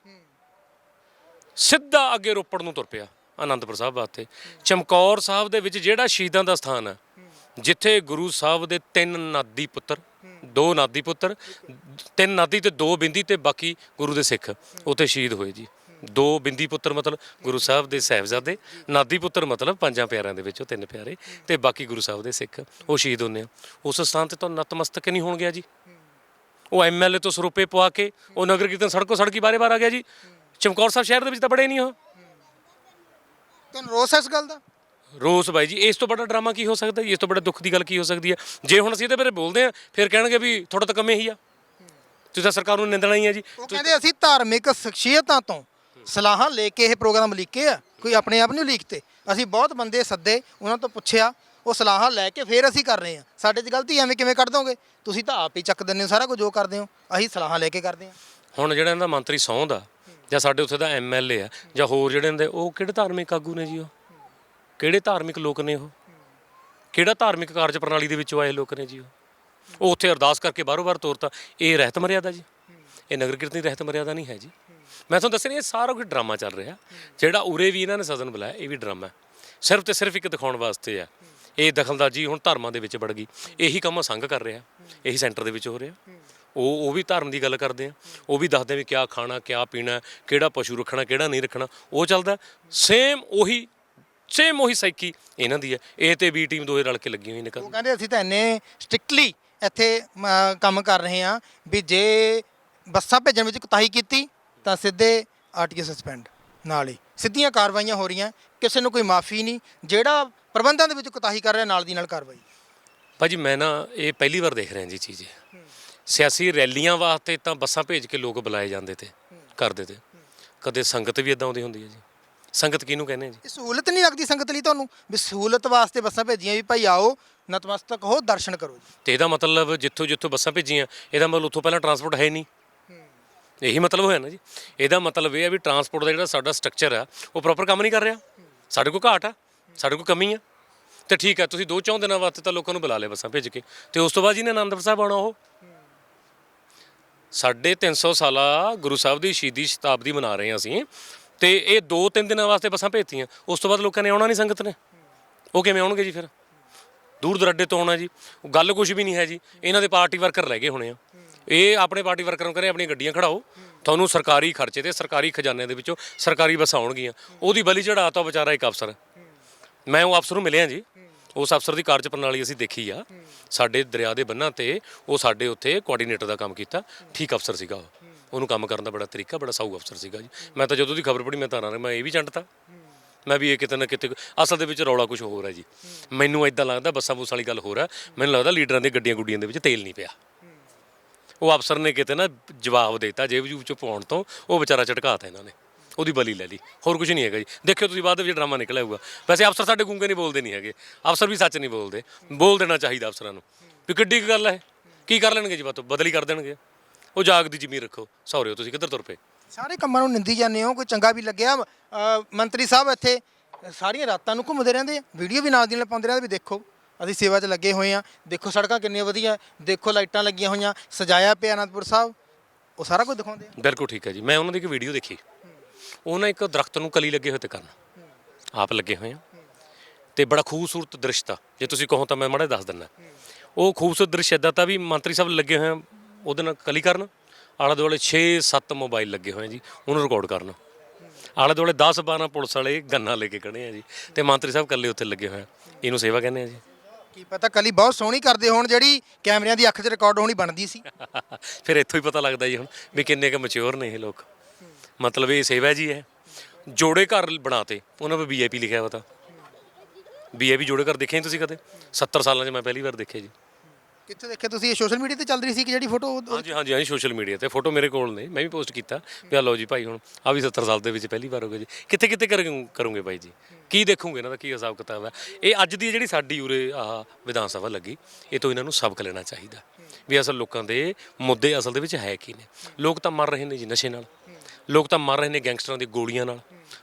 Speaker 4: ਸਿੱਧਾ ਅੱਗੇ ਰੋਪੜ ਨੂੰ ਤੁਰ ਪਿਆ। ਆਨੰਦਪੁਰ ਸਾਹਿਬ ਵਾਸਤੇ। ਚਮਕੌਰ ਸਾਹਿਬ ਦੇ ਵਿੱਚ ਜਿਹੜਾ ਸ਼ਹੀਦਾਂ ਦਾ ਸਥਾਨ ਹੈ, ਜਿੱਥੇ ਗੁਰੂ ਸਾਹਿਬ ਦੇ ਤਿੰਨ ਨਾਦੀ ਪੁੱਤਰ, ਦੋ ਨਾਦੀ ਪੁੱਤਰ, ਤਿੰਨ ਨਾਦੀ ਤੇ ਦੋ ਬਿੰਦੀ ਤੇ ਬਾਕੀ ਗੁਰੂ ਦੇ ਸਿੱਖ ਉੱਥੇ ਸ਼ਹੀਦ ਹੋਏ ਜੀ। ਦੋ ਬਿੰਦੀ ਪੁੱਤਰ ਮਤਲਬ ਗੁਰੂ ਸਾਹਿਬ ਦੇ ਸਾਹਿਬਜ਼ਾਦੇ, ਨਾਦੀ ਪੁੱਤਰ ਮਤਲਬ ਪੰਜਾਂ ਪਿਆਰਿਆਂ ਦੇ ਵਿੱਚੋਂ ਤਿੰਨ ਪਿਆਰੇ ਤੇ ਬਾਕੀ ਗੁਰੂ ਸਾਹਿਬ ਦੇ ਸਿੱਖ ਉਹ ਸ਼ਹੀਦ ਹੁੰਦੇ ਆ। ਉਸ ਸਥਾਨ ਤੇ ਤਾਂ ਨਤਮਸਤਕ ਨਹੀਂ ਹੋਣ ਗਿਆ ਜੀ। ਉਹ ਐਮਐਲਏ ਤੋਂ ਸਰੂਪੇ ਪਵਾ ਕੇ ਉਹ ਨਗਰ ਕੀਰਤਨ ਸੜਕੋ ਸੜਕੀ ਬਾਰੇ ਬਾਰ ਆ ਗਿਆ ਜੀ। ਚਮਕੌਰ ਸਾਹਿਬ ਸ਼ਹਿਰ ਦੇ ਵਿੱਚ ਤਾਂ ਬੜੇ ਨਹੀਂ ਉਹ।
Speaker 3: ਤੁਹਾਨੂੰ ਰੋਸ ਹੈ ਇਸ ਗੱਲ ਦਾ?
Speaker 4: ਰੋਸ ਬਾਈ ਜੀ ਇਸ ਤੋਂ ਵੱਡਾ ਡਰਾਮਾ ਕੀ ਹੋ ਸਕਦਾ ਜੀ? ਇਸ ਤੋਂ ਵੱਡਾ ਦੁੱਖ ਦੀ ਗੱਲ ਕੀ ਹੋ ਸਕਦੀ ਹੈ? ਜੇ ਹੁਣ ਅਸੀਂ ਇਹਦੇ ਬਾਰੇ ਬੋਲਦੇ ਆ ਫਿਰ ਕਹਿਣਗੇ ਵੀ ਥੋੜਾ ਤਾਂ ਕਮੇ ਹੀ ਆ। ਤੁਸੀਂ ਤਾਂ ਸਰਕਾਰ ਨੂੰ ਨਿੰਦਣਾ ਹੀ ਆ ਜੀ।
Speaker 3: ਉਹ ਕਹਿੰਦੇ ਅਸੀਂ ਧਾਰਮਿਕ ਸ਼ਖਸੀਅਤਾਂ ਤੋਂ ਸਲਾਹਾਂ ਲੈ ਕੇ ਇਹ ਪ੍ਰੋਗਰਾਮ ਲਿਖੇ ਆ ਕੋਈ ਆਪਣੇ ਆਪ ਨਹੀਂ ਲਿਖਤੇ ਅਸੀਂ ਬਹੁਤ ਬੰਦੇ ਸੱਦੇ ਉਹਨਾਂ ਤੋਂ ਪੁੱਛਿਆ ਉਹ ਸਲਾਹਾਂ ਲੈ ਕੇ ਫਿਰ ਅਸੀਂ ਕਰ ਰਹੇ ਹਾਂ। ਸਾਡੇ 'ਚ ਗਲਤੀ ਐਵੇਂ ਕਿਵੇਂ ਕੱਢ ਦੋਗੇ? ਤੁਸੀਂ ਤਾਂ ਆਪ ਹੀ ਚੱਕ ਦਿੰਦੇ ਹੋ ਸਾਰਾ ਕੁਝ ਜੋ ਕਰਦੇ ਹੋ ਅਸੀਂ ਸਲਾਹਾਂ ਲੈ ਕੇ ਕਰਦੇ ਹਾਂ।
Speaker 4: ਹੁਣ ਜਿਹੜਾ ਇਹਦਾ ਮੰਤਰੀ ਸਹੁੰ ਦਾ ਜਾਂ ਸਾਡੇ ਉੱਥੇ ਦਾ ਐਮਐਲਏ ਆ, ਜਾਂ ਹੋਰ ਜਿਹੜੇ ਹੁੰਦੇ, ਉਹ ਕਿਹੜੇ ਧਾਰਮਿਕ ਆਗੂ ਨੇ ਜੀ ਉਹ? ਕਿਹੜੇ ਧਾਰਮਿਕ ਲੋਕ ਨੇ ਉਹ? ਕਿਹੜਾ ਧਾਰਮਿਕ ਕਾਰਜ ਪ੍ਰਣਾਲੀ ਦੇ ਵਿੱਚੋਂ ਆਏ ਲੋਕ ਨੇ ਜੀ ਉਹ? ਉਹ ਉੱਥੇ ਅਰਦਾਸ ਕਰਕੇ ਬਾਰੋ ਬਾਰ ਤੋਰਤਾ। ਇਹ ਰਹਿਤ ਮਰਿਆਦਾ ਜੀ। ਇਹ ਨਗਰ ਕੀਰਤਨ ਰਹਿਤ ਮਰਿਆਦਾ ਨਹੀਂ ਹੈ ਜੀ। ਮੈਂ ਤੁਹਾਨੂੰ ਦੱਸਿਆ ਨਹੀਂ ਇਹ ਸਾਰਾ ਕੁਝ ਡਰਾਮਾ ਚੱਲ ਰਿਹਾ। ਜਿਹੜਾ ਉਰੇ ਵੀ ਇਹਨਾਂ ਨੇ ਸਦਨ ਬੁਲਾਇਆ, ਇਹ ਵੀ ਡਰਾਮਾ ਸਿਰਫ ਤੇ ਸਿਰਫ ਇੱਕ ਦਿਖਾਉਣ ਵਾਸਤੇ ਆ। ਇਹ ਦਖਲਅੰਦਾਜ਼ੀ ਹੁਣ ਧਰਮਾਂ ਦੇ ਵਿੱਚ ਵੜ ਗਈ। ਇਹੀ ਕੰਮ ਸੰਘ ਕਰ ਰਿਹਾ। ਇਹੀ ਸੈਂਟਰ ਦੇ ਵਿੱਚ ਹੋ ਰਿਹਾ। ਉਹ ਉਹ ਵੀ ਧਰਮ ਦੀ ਗੱਲ ਕਰਦੇ ਆ ਉਹ ਵੀ ਦੱਸਦੇ ਆ ਵੀ ਕਿਆ ਖਾਣਾ ਕਿਆ ਪੀਣਾ ਕਿਹੜਾ ਪਸ਼ੂ ਰੱਖਣਾ ਕਿਹੜਾ ਨਹੀਂ ਰੱਖਣਾ ਉਹ ਚੱਲਦਾ। ਸੇਮ ਉਹੀ ਸੇਮ ਉਹੀ ਸਾਈਕੀ ਇਹਨਾਂ ਦੀ ਹੈ ਇਹ ਤੇ ਬੀ ਟੀਮ ਦੋਏ ਰਲ ਕੇ ਲੱਗੀ ਹੋਈ ਨੇ
Speaker 3: ਉਹ ਕਹਿੰਦੇ ਅਸੀਂ ਤਾਂ ਇੰਨੇ ਸਟ੍ਰਿਕਟਲੀ ਇੱਥੇ ਕੰਮ ਕਰ ਰਹੇ ਹਾਂ ਵੀ ਜੇ ਬੱਸਾਂ ਭੇਜਣ ਵਿੱਚ ਕੁਤਾਹੀ ਕੀਤੀ ਤਾਂ ਸਿੱਧੇ ਆਰਟੀਓ ਸਸਪੈਂਡ ਨਾਲ ਹੀ। ਸਿੱਧੀਆਂ ਕਾਰਵਾਈਆਂ ਹੋ ਰਹੀਆਂ ਕਿਸੇ ਨੂੰ ਕੋਈ ਮਾਫੀ ਨਹੀਂ ਜਿਹੜਾ ਪ੍ਰਬੰਧਾਂ ਦੇ ਵਿੱਚ ਕੁਤਾਹੀ ਕਰ ਰਿਹਾ ਨਾਲ ਦੀ ਨਾਲ ਕਾਰਵਾਈ।
Speaker 4: ਭਾਜੀ ਮੈਂ ਨਾ ਇਹ ਪਹਿਲੀ ਵਾਰ ਦੇਖ ਰਿਹਾ ਜੀ ਚੀਜ਼। ਇਹ ਸਿਆਸੀ ਰੈਲੀਆਂ ਵਾਸਤੇ ਤਾਂ ਬੱਸਾਂ ਭੇਜ ਕੇ ਲੋਕ ਬੁਲਾਏ ਜਾਂਦੇ ਤੇ ਕਰਦੇ ਤੇ। ਕਦੇ ਸੰਗਤ ਵੀ ਇਦਾਂ ਆਉਂਦੀ ਹੁੰਦੀ ਹੈ ਜੀ। ਸੰਗਤ ਕਿਹਨੂੰ ਕਹਿੰਦੇ ਆ ਜੀ?
Speaker 3: ਇਹ ਸਹੂਲਤ ਨਹੀਂ ਲੱਗਦੀ ਸੰਗਤ ਲਈ ਤੁਹਾਨੂੰ? ਵੀ ਸਹੂਲਤ ਵਾਸਤੇ ਬੱਸਾਂ ਭੇਜੀਆਂ ਵੀ ਭਾਈ ਆਓ ਨਤਮਸਤਕ ਹੋ ਦਰਸ਼ਨ ਕਰੋ ਜੀ।
Speaker 4: ਤੇ ਇਹਦਾ ਮਤਲਬ ਜਿੱਥੋਂ ਜਿੱਥੋਂ ਬੱਸਾਂ ਭੇਜੀਆਂ ਇਹਦਾ ਮਤਲਬ ਉੱਥੋਂ ਪਹਿਲਾਂ ਟਰਾਂਸਪੋਰਟ ਹੈ ਨਹੀਂ। ਇਹੀ ਮਤਲਬ ਹੋਇਆ ਨਾ ਜੀ। ਇਹਦਾ ਮਤਲਬ ਇਹ ਹੈ ਵੀ ਟਰਾਂਸਪੋਰਟ ਦਾ ਜਿਹੜਾ ਸਾਡਾ ਸਟਰਕਚਰ ਆ ਉਹ ਪ੍ਰੋਪਰ ਕੰਮ ਨਹੀਂ ਕਰ ਰਿਹਾ। ਸਾਡੇ ਕੋਲ ਘਾਟ ਆ ਸਾਡੇ ਕੋਲ ਕਮੀ ਆ। ਤੇ ਠੀਕ ਹੈ ਤੁਸੀਂ ਦੋ ਚੌਂ ਦਿਨਾਂ ਵਾਸਤੇ ਤਾਂ ਲੋਕਾਂ ਨੂੰ ਬੁਲਾ ਲਿਆ ਬੱਸਾਂ ਭੇਜ ਕੇ। ਤੇ ਉਸ ਤੋਂ ਬਾਅਦ ਜਿਹਨੇ ਆਨੰਦਪੁਰ ਸਾਹਿਬ ਆਉਣਾ ਉਹ। ਸਾਡੇ 300 ਸਾਲਾ ਗੁਰੂ ਸਾਹਿਬ ਦੀ ਸ਼ਹੀਦੀ ਸ਼ਤਾਬਦੀ ਮਨਾ ਰਹੇ ਹਾਂ ਅਸੀਂ। ਤੇ ਇਹ ਦੋ ਤਿੰਨ ਦਿਨਾਂ ਵਾਸਤੇ ਬੱਸਾਂ ਭੇਜਤੀਆਂ। ਉਸ ਤੋਂ ਬਾਅਦ ਲੋਕਾਂ ਨੇ ਆਉਣਾ ਨਹੀਂ ਸੰਗਤ ਨੇ। ਉਹ ਕਿਵੇਂ ਆਉਣਗੇ ਜੀ ਫਿਰ? ਦੂਰ ਦਰਾਡੇ ਤੋਂ ਆਉਣਾ ਜੀ। ਉਹ ਗੱਲ ਕੁਝ ਵੀ ਨਹੀਂ ਹੈ ਜੀ। ਇਹਨਾਂ ਦੇ ਪਾਰਟੀ ਵਰਕਰ ਰਹਿ ਗਏ ਹੋਣੇ ਆ। ਇਹ ਆਪਣੇ ਪਾਰਟੀ ਵਰਕਰਾਂ ਨੂੰ ਕਰੇ ਆਪਣੀਆਂ ਗੱਡੀਆਂ ਖੜਾਓ। ਤੁਹਾਨੂੰ ਸਰਕਾਰੀ ਖਰਚੇ ਤੇ, ਸਰਕਾਰੀ ਖਜ਼ਾਨੇ ਦੇ ਵਿੱਚੋਂ ਸਰਕਾਰੀ ਬੱਸਾਂ ਆਉਣਗੀਆਂ। ਉਹਦੀ ਬਲੀ ਚੜਾਤਾ ਵਿਚਾਰਾ ਇੱਕ ਅਫਸਰ। ਮੈਂ ਉਹ ਅਫਸਰ ਨੂੰ ਮਿਲਿਆ ਜੀ। ਉਸ ਅਫਸਰ ਦੀ ਕਾਰਜ ਪ੍ਰਣਾਲੀ ਅਸੀਂ ਦੇਖੀ ਆ। ਸਾਡੇ ਦਰਿਆ ਦੇ ਬੰਨਾਂ ਤੇ ਉਹ ਸਾਡੇ ਉੱਥੇ ਕੋਆਰਡੀਨੇਟਰ ਦਾ ਕੰਮ ਕੀਤਾ। ਠੀਕ ਅਫਸਰ ਸੀਗਾ ਉਹ। ਉਹਨੂੰ ਕੰਮ ਕਰਨ ਦਾ ਬੜਾ ਤਰੀਕਾ ਬੜਾ ਸਾਊ ਅਫਸਰ ਸੀਗਾ ਜੀ। ਮੈਂ ਤਾਂ ਜਦੋਂ ਦੀ ਖਬਰ ਪੜੀ ਮੈਂ ਤਾਂ ਹੈਰਾਨ ਮੈਂ ਇਹ ਵੀ ਚੰਡਤਾ ਮੈਂ ਵੀ ਇਹ ਕਿਤੇ ਨਾ ਕਿਤੇ ਅਸਲ ਦੇ ਵਿੱਚ ਰੌਲਾ ਕੁਝ ਹੋਰ ਹੈ ਜੀ। ਮੈਨੂੰ ਇਦਾਂ ਲੱਗਦਾ ਬੱਸਾਂ ਬੁੱਸਾਂ ਵਾਲੀ ਗੱਲ ਹੋਰ ਹੈ। ਮੈਨੂੰ ਲੱਗਦਾ ਲੀਡਰਾਂ ਦੀਆਂ ਗੱਡੀਆਂ ਗੁੱਡੀਆਂ ਦੇ ਵਿੱਚ ਤੇਲ ਨਹੀਂ ਪਿਆ। ਉਹ ਅਫਸਰ ਨੇ ਕਿਤੇ ਨਾ ਜਵਾਬ ਦੇਤਾ ਜੇਬ ਜੂਬ ਚ ਪਾਉਣ ਤੋਂ। ਉਹ ਵਿਚਾਰਾ ਝਟਕਾਤਾ ਇਹਨਾਂ ਨੇ। ਉਹਦੀ ਬਲੀ ਲੈ ਲਈ ਹੋਰ ਕੁਝ ਨਹੀਂ ਹੈਗਾ ਜੀ। ਦੇਖਿਓ ਤੁਸੀਂ ਬਾਅਦ ਵਿੱਚ ਡਰਾਮਾ ਨਿਕਲਿਆ ਹੋਊਗਾ। ਵੈਸੇ ਅਫਸਰ ਸਾਡੇ ਗੂੰਗੇ ਨਹੀਂ ਬੋਲਦੇ ਨਹੀਂ ਹੈਗੇ। ਅਫਸਰ ਵੀ ਸੱਚ ਨਹੀਂ ਬੋਲਦੇ। ਬੋਲ ਦੇਣਾ ਚਾਹੀਦਾ ਅਫਸਰਾਂ ਨੂੰ। ਵੀ ਕਿੱਡੀ ਕੁ ਗੱਲ ਹੈ? ਕੀ ਕਰ ਲੈਣਗੇ ਜੀ ਬਾਤੋਂ ਬਦਲੀ ਕਰ ਦੇਣਗੇ। ਉਹ ਜਾਗ ਦੀ ਜ਼ਮੀਰ ਰੱਖੋ। ਸੌਰੇ ਹੋ ਤੁਸੀਂ ਕਿੱਧਰ ਤੁਰ ਪਏ?
Speaker 3: ਸਾਰੇ ਕੰਮਾਂ ਨੂੰ ਨਿੰਦੀ ਜਾਂਦੇ ਹੋ ਕੋਈ ਚੰਗਾ ਵੀ ਲੱਗਿਆ? ਅ, ਮੰਤਰੀ ਸਾਹਿਬ ਇੱਥੇ ਸਾਰੀਆਂ ਰਾਤਾਂ ਨੂੰ ਘੁੰਮਦੇ ਰਹਿੰਦੇ ਆ। ਵੀਡੀਓ ਵੀ ਨਾਲ ਦੀ ਨਾਲ ਪਾਉਂਦੇ ਰਹਿੰਦੇ ਵੀ ਦੇਖੋ ਅਸੀਂ ਸੇਵਾ 'ਚ ਲੱਗੇ ਹੋਏ ਆ। ਦੇਖੋ ਸੜਕਾਂ ਕਿੰਨੀਆਂ ਵਧੀਆ। ਦੇਖੋ ਲਾਈਟਾਂ ਲੱਗੀਆਂ ਹੋਈਆਂ। ਸਜਾਇਆ ਪਿਆ ਅਨੰਦਪੁਰ ਸਾਹਿਬ। ਉਹ ਸਾਰਾ ਕੁਝ ਦਿਖਾਉਂਦੇ ਆ।
Speaker 4: ਬਿਲਕੁਲ ਠੀਕ ਹੈ ਜੀ। ਮੈਂ ਉਹਨਾਂ ਦੀ ਇੱਕ ਵੀਡੀਓ ਦੇਖੀ। ਉਹ ਨਾ ਇੱਕ ਦਰਖਤ ਨੂੰ ਕਲੀ ਲੱਗੇ ਹੋਏ ਤੇ ਕਰਨ। ਆਪ ਲੱਗੇ ਹੋਏ ਆ। ਤੇ ਬੜਾ ਖੂਬਸੂਰਤ ਦ੍ਰਿਸ਼ ਤਾ। ਜੇ ਤੁਸੀਂ ਕਹੋ ਤਾਂ ਮੈਂ ਮਾੜਾ ਦੱਸ ਦਿੰਦਾ। ਉਹ ਖੂਬਸੂਰਤ ਦ੍ਰਿਸ਼ ਇਦਾਂ ਤਾਂ ਵੀ ਮੰਤਰੀ ਸਾਹਿਬ ਲੱਗੇ ਹੋਏ ਆ ਉਹਦੇ ਨਾਲ ਕਲੀ ਕਰਨ। ਆਲੇ ਦੁਆਲੇ 6-7 ਮੋਬਾਈਲ ਲੱਗੇ ਹੋਏ ਆ ਜੀ ਉਹਨੂੰ ਰਿਕਾਰਡ ਕਰਨ। ਆਲੇ ਦੁਆਲੇ 10-12 ਪੁਲਿਸ ਵਾਲੇ ਗੰਨਾ ਲੈ ਕੇ ਖੜੇ ਆ ਜੀ ਤੇ ਮੰਤਰੀ ਸਾਹਿਬ ਇਕੱਲੇ ਉੱਥੇ ਲੱਗੇ ਹੋਏ ਆ। ਇਹਨੂੰ ਸੇਵਾ ਕਹਿੰਦੇ ਆ ਜੀ।
Speaker 3: ਕੀ ਪਤਾ ਕਲੀ ਬਹੁਤ ਸੋਹਣੀ ਕਰਦੇ ਹੋਣ ਜਿਹੜੀ ਕੈਮਰਿਆਂ ਦੀ ਅੱਖ 'ਚ ਰਿਕਾਰਡ ਹੋਣੀ ਬਣਦੀ ਸੀ।
Speaker 4: ਫਿਰ ਇੱਥੋਂ ਹੀ ਪਤਾ ਲੱਗਦਾ ਜੀ ਹੁਣ ਵੀ ਕਿੰਨੇ ਕੁ ਮੈਚੁਰ ਨੇ ਇਹ ਲੋਕ। ਮਤਲਬ ਇਹ ਸੇਵਾ ਜੀ ਹੈ। ਜੋੜੇ ਘਰ ਬਣਾਤੇ। ਉਹਨਾਂ 'ਤੇ ਵੀਆਈਪੀ ਲਿਖਿਆ ਵਾ ਤਾਂ। ਵੀਆਈਪੀ ਜੋੜੇ ਘਰ ਦੇਖੇ ਨੀ ਤੁਸੀਂ ਕਦੇ? 70 ਸਾਲਾਂ 'ਚ ਮੈਂ ਪਹਿਲੀ ਵਾਰ ਦੇਖੇ ਜੀ।
Speaker 3: ਕਿੱਥੇ ਦੇਖਿਆ? ਤੁਸੀਂ ਇਹ ਸੋਸ਼ਲ ਮੀਡੀਆ ਤੇ ਚੱਲ ਰਹੀ ਸੀ ਕਿ ਜਿਹੜੀ ਫੋਟੋ
Speaker 4: ਹਾਂਜੀ ਹਾਂਜੀ ਹਾਂਜੀ ਸੋਸ਼ਲ ਮੀਡੀਆ ਤੇ। ਫੋਟੋ ਮੇਰੇ ਕੋਲ ਨੇ। ਮੈਂ ਵੀ ਪੋਸਟ ਕੀਤਾ। ਵੀ ਆ ਲਓ ਜੀ ਭਾਈ ਹੁਣ ਆ ਵੀ 70 ਸਾਲ ਦੇ ਵਿੱਚ ਪਹਿਲੀ ਵਾਰ ਹੋ ਗਿਆ ਜੀ। ਕਿੱਥੇ ਕਿੱਥੇ ਕਰੂੰ- ਕਰੋਗੇ ਭਾਈ ਜੀ? ਕੀ ਦੇਖੋਗੇ ਇਹਨਾਂ ਦਾ ਕੀ ਹਿਸਾਬ ਕਿਤਾਬ ਹੈ? ਇਹ ਅੱਜ ਦੀ ਜਿਹੜੀ ਸਾਡੀ ਉਰੇ ਆਹ ਵਿਧਾਨ ਸਭਾ ਲੱਗੀ ਇਹ ਤੋਂ ਇਹਨਾਂ ਨੂੰ ਸਬਕ ਲੈਣਾ ਚਾਹੀਦਾ। ਵੀ ਅਸਲ ਲੋਕਾਂ ਦੇ ਮੁੱਦੇ ਅਸਲ ਦੇ ਵਿੱਚ ਹੈ ਕੀ ਨੇ। ਲੋਕ ਤਾਂ ਮਰ ਰਹੇ ਨੇ ਜੀ ਨਸ਼ੇ ਨਾਲ। ਲੋਕ ਤਾਂ ਮਰ ਰਹੇ ਨੇ ਗੈਂਗਸਟਰਾਂ ਦੀ ਗੋਲੀਆਂ ਨਾਲ।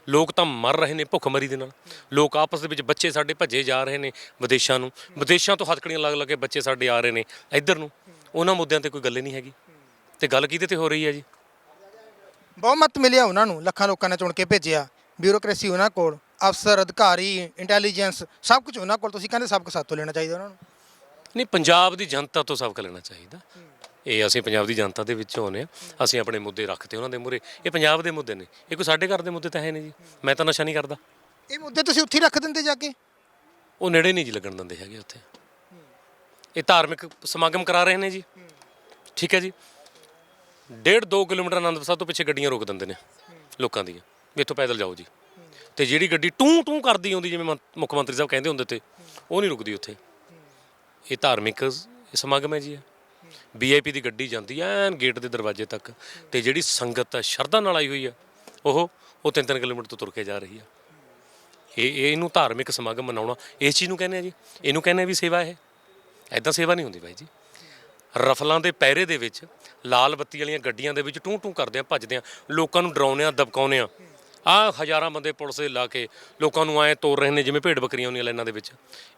Speaker 4: ਲੋਕ ਤਾਂ ਮਰ ਰਹੇ ਨੇ ਭੁੱਖਮਰੀ ਦੇ ਨਾਲ। ਲੋਕ ਆਪਸ ਦੇ ਵਿੱਚ ਬੱਚੇ ਸਾਡੇ ਭੱਜੇ ਜਾ ਰਹੇ ਨੇ ਵਿਦੇਸ਼ਾਂ ਨੂੰ। ਵਿਦੇਸ਼ਾਂ ਤੋਂ ਹੱਥਕੜੀਆਂ ਲੱਗ ਲੱਗ ਕੇ ਬੱਚੇ ਸਾਡੇ ਆ ਰਹੇ ਨੇ ਇੱਧਰ ਨੂੰ। ਉਹਨਾਂ ਮੁੱਦਿਆਂ ਤੇ ਕੋਈ ਗੱਲ ਹੀ ਨਹੀਂ ਹੈਗੀ। ਤੇ ਗੱਲ ਕਿਹਦੇ ਤੇ ਹੋ ਰਹੀ ਹੈ ਜੀ?
Speaker 3: ਬਹੁਮਤ ਮਿਲਿਆ ਉਹਨਾਂ ਨੂੰ। ਲੱਖਾਂ ਲੋਕਾਂ ਨੇ ਚੁਣ ਕੇ ਭੇਜਿਆ। ਬਿਊਰੋਕ੍ਰੇਸੀ ਉਹਨਾਂ ਕੋਲ ਅਫਸਰ ਅਧਿਕਾਰੀ ਇੰਟੈਲੀਜੈਂਸ ਸਭ ਕੁਝ ਉਹਨਾਂ ਕੋਲ। ਤੁਸੀਂ ਕਹਿੰਦੇ ਸਭ ਕੁਝ ਸਾਥੋਂ ਲੈਣਾ ਚਾਹੀਦਾ ਉਹਨਾਂ ਨੂੰ।
Speaker 4: ਨਹੀਂ ਪੰਜਾਬ ਦੀ ਜਨਤਾ ਤੋਂ ਸਬਕ ਲੈਣਾ ਚਾਹੀਦਾ। ਇਹ ਅਸੀਂ ਪੰਜਾਬ ਦੀ ਜਨਤਾ ਦੇ ਵਿੱਚੋਂ ਆਉਂਦੇ ਆ ਅਸੀਂ ਆਪਣੇ ਮੁੱਦੇ ਰੱਖਤੇ ਉਹਨਾਂ ਦੇ ਮੂਹਰੇ। ਇਹ ਪੰਜਾਬ ਦੇ ਮੁੱਦੇ ਨੇ। ਇਹ ਕੋਈ ਸਾਡੇ ਘਰ ਦੇ ਮੁੱਦੇ ਤਾਂ ਹੈ ਨਹੀਂ ਜੀ। ਮੈਂ ਤਾਂ ਨਸ਼ਾ ਨਹੀਂ ਕਰਦਾ।
Speaker 3: ਇਹ ਮੁੱਦੇ ਤੁਸੀਂ ਉੱਥੇ ਹੀ ਰੱਖ ਦਿੰਦੇ ਜਾ ਕੇ?
Speaker 4: ਉਹ ਨੇੜੇ ਨਹੀਂ ਜੀ ਲੱਗਣ ਦਿੰਦੇ ਹੈਗੇ ਉੱਥੇ। ਇਹ ਧਾਰਮਿਕ ਸਮਾਗਮ ਕਰਾ ਰਹੇ ਨੇ ਜੀ। ਠੀਕ ਹੈ ਜੀ। ਡੇਢ 2 ਕਿਲੋਮੀਟਰ ਆਨੰਦਪੁਰ ਸਾਹਿਬ ਤੋਂ ਪਿੱਛੇ ਗੱਡੀਆਂ ਰੋਕ ਦਿੰਦੇ ਨੇ ਲੋਕਾਂ ਦੀਆਂ। ਵੀ ਇੱਥੋਂ ਪੈਦਲ ਜਾਓ ਜੀ। ਤੇ ਜਿਹੜੀ ਗੱਡੀ ਟੂੰ ਟੂੰ ਕਰਦੀ ਆਉਂਦੀ ਜਿਵੇਂ ਮੁੱਖ ਮੰਤਰੀ ਸਾਹਿਬ ਕਹਿੰਦੇ ਹੁੰਦੇ ਤੇ ਉਹ ਨਹੀਂ ਰੁਕਦੀ ਉੱਥੇ। ਇਹ ਧਾਰਮਿਕ ਸਮਾਗਮ ਹੈ ਜੀ ਇਹ। ਵੀਆਈਪੀ ਦੀ ਗੱਡੀ ਜਾਂਦੀ ਐ ਐਨ ਗੇਟ ਦੇ ਦਰਵਾਜ਼ੇ ਤੱਕ ਤੇ ਜਿਹੜੀ ਸੰਗਤ ਹੈ ਸ਼ਰਧਾ ਨਾਲ ਆਈ ਹੋਈ ਆ, ਉਹ ਉਹ 3-3 ਕਿਲੋਮੀਟਰ ਤੋਂ ਤੁਰ ਕੇ ਜਾ ਰਹੀ ਆ। ਇਹ ਇਹ ਇਹਨੂੰ ਧਾਰਮਿਕ ਸਮਾਗਮ ਮਨਾਉਣਾ ਇਸ ਚੀਜ਼ ਨੂੰ ਕਹਿੰਦੇ ਆ ਜੀ, ਇਹਨੂੰ ਕਹਿੰਦੇ ਆ ਵੀ ਸੇਵਾ ਇਹ। ਐਦਾਂ ਸੇਵਾ ਨਹੀਂ ਹੁੰਦੀ ਬਾਈ ਜੀ। ਰਫਲਾਂ ਦੇ ਪਹਿਰੇ ਦੇ ਵਿੱਚ, ਲਾਲ ਬੱਤੀ ਵਾਲੀਆਂ ਗੱਡੀਆਂ ਦੇ ਵਿੱਚ ਟੂੰ ਟੂੰ ਕਰਦੇ ਆ, ਭੱਜਦੇ ਆ, ਲੋਕਾਂ ਨੂੰ ਡਰਾਉਂਦੇ ਆ, ਦਬਕਾਉਂਦੇ ਆ। ਆ ਹਜ਼ਾਰਾਂ ਬੰਦੇ ਪੁਲਿਸ ਦੇ ਲਾ ਕੇ ਲੋਕਾਂ ਨੂੰ ਐ ਤੋਰ ਰਹੇ ਨੇ, ਜਿਵੇਂ ਭੇਡ ਬੱਕਰੀਆਂ ਹੁੰਦੀਆਂ ਲਾਈਨਾਂ ਦੇ ਵਿੱਚ।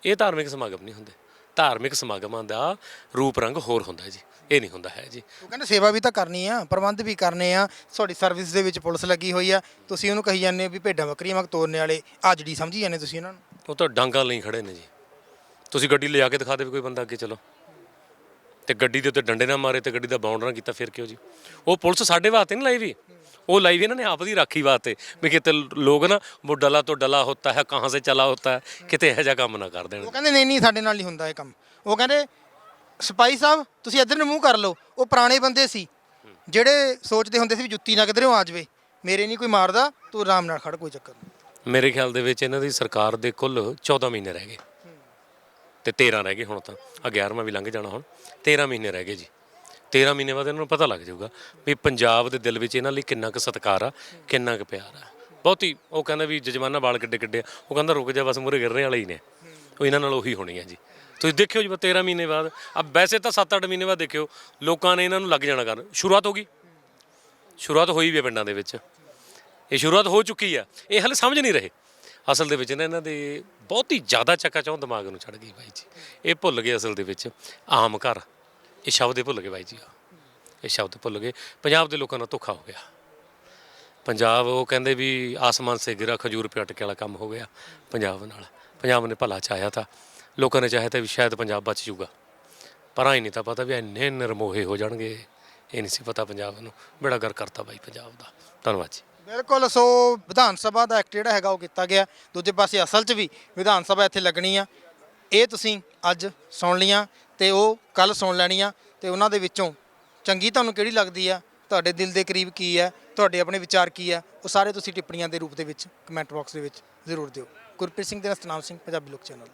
Speaker 4: ਇਹ ਧਾਰਮਿਕ ਸਮਾਗਮ ਨਹੀਂ ਹੁੰਦੇ। ਧਾਰਮਿਕ ਸਮਾਗਮਾਂ ਦਾ ਰੂਪ ਰੰਗ ਹੋਰ ਹੁੰਦਾ ਜੀ। ਇਹ ਨਹੀਂ ਹੁੰਦਾ ਹੈ ਜੀ।
Speaker 3: ਉਹ ਕਹਿੰਦੇ ਸੇਵਾ ਵੀ ਤਾਂ ਕਰਨੀ ਆ ਪ੍ਰਬੰਧ ਵੀ ਕਰਨੇ ਆ। ਤੁਹਾਡੀ ਸਰਵਿਸ ਦੇ ਵਿੱਚ ਪੁਲਿਸ ਲੱਗੀ ਹੋਈ ਆ। ਤੁਸੀਂ ਉਹਨੂੰ ਕਹੀ ਜਾਂਦੇ ਹੋ ਵੀ ਭੇਡਾਂ ਬੱਕਰੀਆਂ ਮਗ ਤੋਰਨੇ ਵਾਲੇ ਆਜੜੀ ਸਮਝੀ ਜਾਂਦੇ ਤੁਸੀਂ ਇਹਨਾਂ ਨੂੰ?
Speaker 4: ਉਹ ਤਾਂ ਡਾਂਗਾ ਲਈ ਖੜੇ ਨੇ ਜੀ। ਤੁਸੀਂ ਗੱਡੀ ਲਿਆ ਕੇ ਦਿਖਾ ਦੇਵੇ ਕੋਈ ਬੰਦਾ ਅੱਗੇ ਚਲੋ। ਤੇ ਗੱਡੀ ਦੇ ਉੱਤੇ ਡੰਡੇ ਨਾ ਮਾਰੇ ਤੇ ਗੱਡੀ ਦਾ ਬਾਉਂਡ ਨਾ ਕੀਤਾ ਫਿਰ ਕਿਉਂ ਜੀ? ਉਹ ਪੁਲਿਸ ਸਾਡੇ ਵਾਸਤੇ ਨਹੀਂ ਲਾਈ ਵੀ। ਉਹ ਲਾਈ ਵੀ ਇਹਨਾਂ ਨੇ ਆਪ ਦੀ ਰਾਖੀ ਵਾਸਤੇ ਵੀ ਕਿਤੇ ਲੋਕ ਨਾ ਉਹ ਡਲਾ ਤੋਂ ਡਲਾ ਹੋਤਾ ਹੈ ਕਹਾਂ ਸੇ ਚਲਾ ਹੋਤਾ ਹੈ ਕਿਤੇ ਇਹੋ ਜਿਹਾ ਕੰਮ ਨਾ ਕਰ ਦੇਣ।
Speaker 3: ਉਹ ਕਹਿੰਦੇ ਨਹੀਂ ਨਹੀਂ ਸਾਡੇ ਨਾਲ ਨਹੀਂ ਹੁੰਦਾ ਇਹ ਕੰਮ। ਉਹ ਕਹਿੰਦੇ ਸਿਪਾਹੀ ਸਾਹਿਬ ਤੁਸੀਂ ਇੱਧਰ ਨੂੰ ਮੂੰਹ ਕਰ ਲਓ। ਉਹ ਪੁਰਾਣੇ ਬੰਦੇ ਸੀ। ਜਿਹੜੇ ਸੋਚਦੇ ਹੁੰਦੇ ਸੀ ਵੀ ਜੁੱਤੀ ਨਾ ਕਿਧਰੋਂ ਆ ਜਾਵੇ। ਮੇਰੇ ਨਹੀਂ ਕੋਈ ਮਾਰਦਾ ਤੂੰ ਆਰਾਮ ਨਾਲ ਖੜ ਕੋਈ ਚੱਕਰ ਨਹੀਂ।
Speaker 4: ਮੇਰੇ ਖਿਆਲ ਦੇ ਵਿੱਚ ਇਹਨਾਂ ਦੀ ਸਰਕਾਰ ਦੇ ਕੁੱਲ 14 ਮਹੀਨੇ ਰਹਿ ਗਏ। ਤੇ 13 ਰਹਿ ਗਏ ਹੁਣ ਤਾਂ। ਆ 11ਵਾਂ ਵੀ ਲੰਘ ਜਾਣਾ ਹੁਣ। 13 ਮਹੀਨੇ ਰਹਿ ਗਏ ਜੀ। 13 ਮਹੀਨੇ ਬਾਅਦ ਇਹਨਾਂ ਨੂੰ ਪਤਾ ਲੱਗ ਜਾਊਗਾ ਵੀ ਪੰਜਾਬ ਦੇ ਦਿਲ ਵਿੱਚ ਇਹਨਾਂ ਲਈ ਕਿੰਨਾ ਕੁ ਸਤਿਕਾਰ ਆ, ਕਿੰਨਾ ਕੁ ਪਿਆਰ ਆ। ਬਹੁਤੀ ਉਹ ਕਹਿੰਦਾ ਵੀ ਜਜਮਾਨਾ ਵਾਲ ਕਿੱਡੇ ਕਿੱਡੇ ਆ, ਉਹ ਕਹਿੰਦਾ ਰੁਕ ਜਾ ਬਸ ਮੂਰੇ ਗਿਰਨੇ ਵਾਲੇ ਹੀ ਨੇ। ਉਹ ਇਹਨਾਂ ਨਾਲ ਉਹੀ ਹੋਣੀ ਆ ਜੀ। ਤੁਸੀਂ ਦੇਖਿਓ ਜੀ 13 ਮਹੀਨੇ ਬਾਅਦ, ਆ ਵੈਸੇ ਤਾਂ 7-8 ਮਹੀਨੇ ਬਾਅਦ ਦੇਖਿਓ, ਲੋਕਾਂ ਨੇ ਇਹਨਾਂ ਨੂੰ ਲੱਗ ਜਾਣਾ ਕਰਨ। ਸ਼ੁਰੂਆਤ ਹੋ ਗਈ। ਸ਼ੁਰੂਆਤ ਹੋਈ ਵੀ ਹੈ ਪਿੰਡਾਂ ਦੇ ਵਿੱਚ। ਇਹ ਸ਼ੁਰੂਆਤ ਹੋ ਚੁੱਕੀ ਆ। ਇਹ ਹਲੇ ਸਮਝ ਨਹੀਂ ਰਹੇ। ਅਸਲ ਦੇ ਵਿੱਚ ਨਾ ਇਹਨਾਂ ਦੇ ਬਹੁਤ ਹੀ ਜ਼ਿਆਦਾ ਚੱਕਾ ਚੌਂ ਦਿਮਾਗ ਨੂੰ ਚੜ ਗਈ ਬਾਈ ਜੀ। ਇਹ ਭੁੱਲ ਗਏ ਅਸਲ ਦੇ ਵਿੱਚ। ਆਮ ਘਰ। ਇਹ ਸ਼ਬਦ ਹੀ ਭੁੱਲ ਗਏ ਬਾਈ ਜੀ। ਇਹ ਸ਼ਬਦ ਭੁੱਲ ਗਏ। ਪੰਜਾਬ ਦੇ ਲੋਕਾਂ ਨਾਲ ਧੋਖਾ ਹੋ ਗਿਆ। ਪੰਜਾਬ ਉਹ ਕਹਿੰਦੇ ਵੀ ਆਸਮਾਨ ਸੇ ਗਿਰਾ ਖਜੂਰ पे ਅਟਕੇ ਵਾਲਾ ਕੰਮ ਹੋ ਗਿਆ ਪੰਜਾਬ ਨਾਲ। ਪੰਜਾਬ ਨੇ ਭਲਾ ਚਾਹਿਆ ਤਾਂ। ਲੋਕਾਂ ਨੇ ਚਾਹਿਆ ਤਾਂ ਵੀ ਸ਼ਾਇਦ ਪੰਜਾਬ ਬਚ ਜੂਗਾ ਪਰ ਆਈ ਨਹੀਂ ਤਾਂ ਪਤਾ ਵੀ ਇੰਨੇ ਨਿਰਮੋਹੇ ਹੋ ਜਾਣਗੇ। ਇਹ ਨਹੀਂ ਸੀ ਪਤਾ ਪੰਜਾਬ ਨੂੰ। ਬੜਾ ਗਰ ਕਰਤਾ ਬਾਈ ਪੰਜਾਬ ਦਾ। ਧੰਨਵਾਦ ਜੀ।
Speaker 3: ਬਿਲਕੁਲ, ਸੋ ਵਿਧਾਨ ਸਭਾ ਦਾ ਐਕਟ ਜਿਹੜਾ ਹੈਗਾ ਉਹ ਕੀਤਾ ਗਿਆ। ਦੂਜੇ ਪਾਸੇ ਅਸਲ 'ਚ ਵੀ ਵਿਧਾਨ ਸਭਾ ਇੱਥੇ ਲੱਗਣੀ ਆ। ਇਹ ਤੁਸੀਂ ਅੱਜ ਸੁਣ ਲੀਆਂ ਤੇ ਉਹ ਕੱਲ ਸੁਣ ਲੈਣੀ ਆ ਤੇ ਉਹਨਾਂ ਦੇ ਵਿੱਚੋਂ ਚੰਗੀ ਤੁਹਾਨੂੰ ਕਿਹੜੀ ਲੱਗਦੀ ਆ? ਤੁਹਾਡੇ ਦਿਲ ਦੇ ਕਰੀਬ ਕੀ ਹੈ ਤੁਹਾਡੇ ਆਪਣੇ ਵਿਚਾਰ ਕੀ ਹੈ ਉਹ ਸਾਰੇ ਤੁਸੀਂ ਟਿੱਪਣੀਆਂ ਦੇ ਰੂਪ ਦੇ ਵਿੱਚ ਕਮੈਂਟ ਬਾਕਸ ਦੇ ਵਿੱਚ ਜ਼ਰੂਰ ਦਿਓ। ਗੁਰਪ੍ਰੀਤ ਸਿੰਘ ਦੇ ਨਾਲ ਸਤਨਾਮ ਸਿੰਘ, ਪੰਜਾਬੀ ਲੋਕ ਚੈਨਲ।